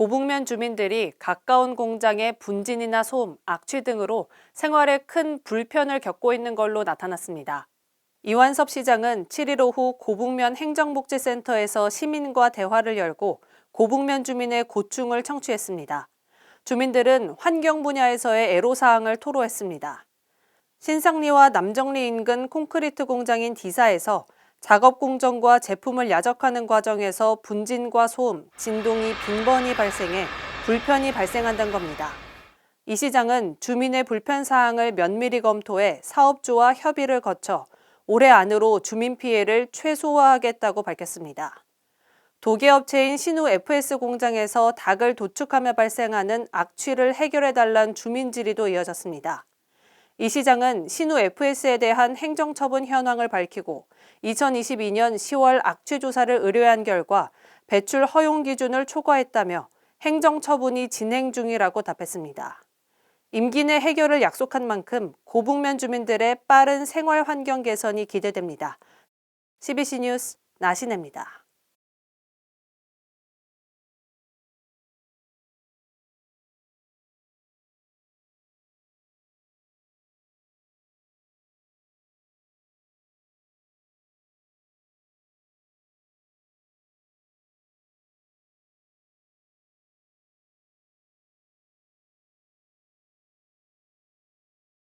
고북면 주민들이 가까운 공장의 분진이나 소음, 악취 등으로 생활에 큰 불편을 겪고 있는 걸로 나타났습니다. 이완섭 시장은 7일 오후 고북면 행정복지센터에서 시민과 대화를 열고 고북면 주민의 고충을 청취했습니다. 주민들은 환경 분야에서의 애로사항을 토로했습니다. 신상리와 남정리 인근 콘크리트 공장인 디사에서 작업 공정과 제품을 야적하는 과정에서 분진과 소음, 진동이 빈번히 발생해 불편이 발생한다는 겁니다. 이 시장은 주민의 불편 사항을 면밀히 검토해 사업주와 협의를 거쳐 올해 안으로 주민 피해를 최소화하겠다고 밝혔습니다. 도계업체인 신우 FS 공장에서 닭을 도축하며 발생하는 악취를 해결해달란 주민 질의도 이어졌습니다. 이 시장은 신우 FS에 대한 행정처분 현황을 밝히고 2022년 10월 악취 조사를 의뢰한 결과 배출 허용 기준을 초과했다며 행정처분이 진행 중이라고 답했습니다. 임기 내 해결을 약속한 만큼 고북면 주민들의 빠른 생활 환경 개선이 기대됩니다. CBC 뉴스 나신혜입니다.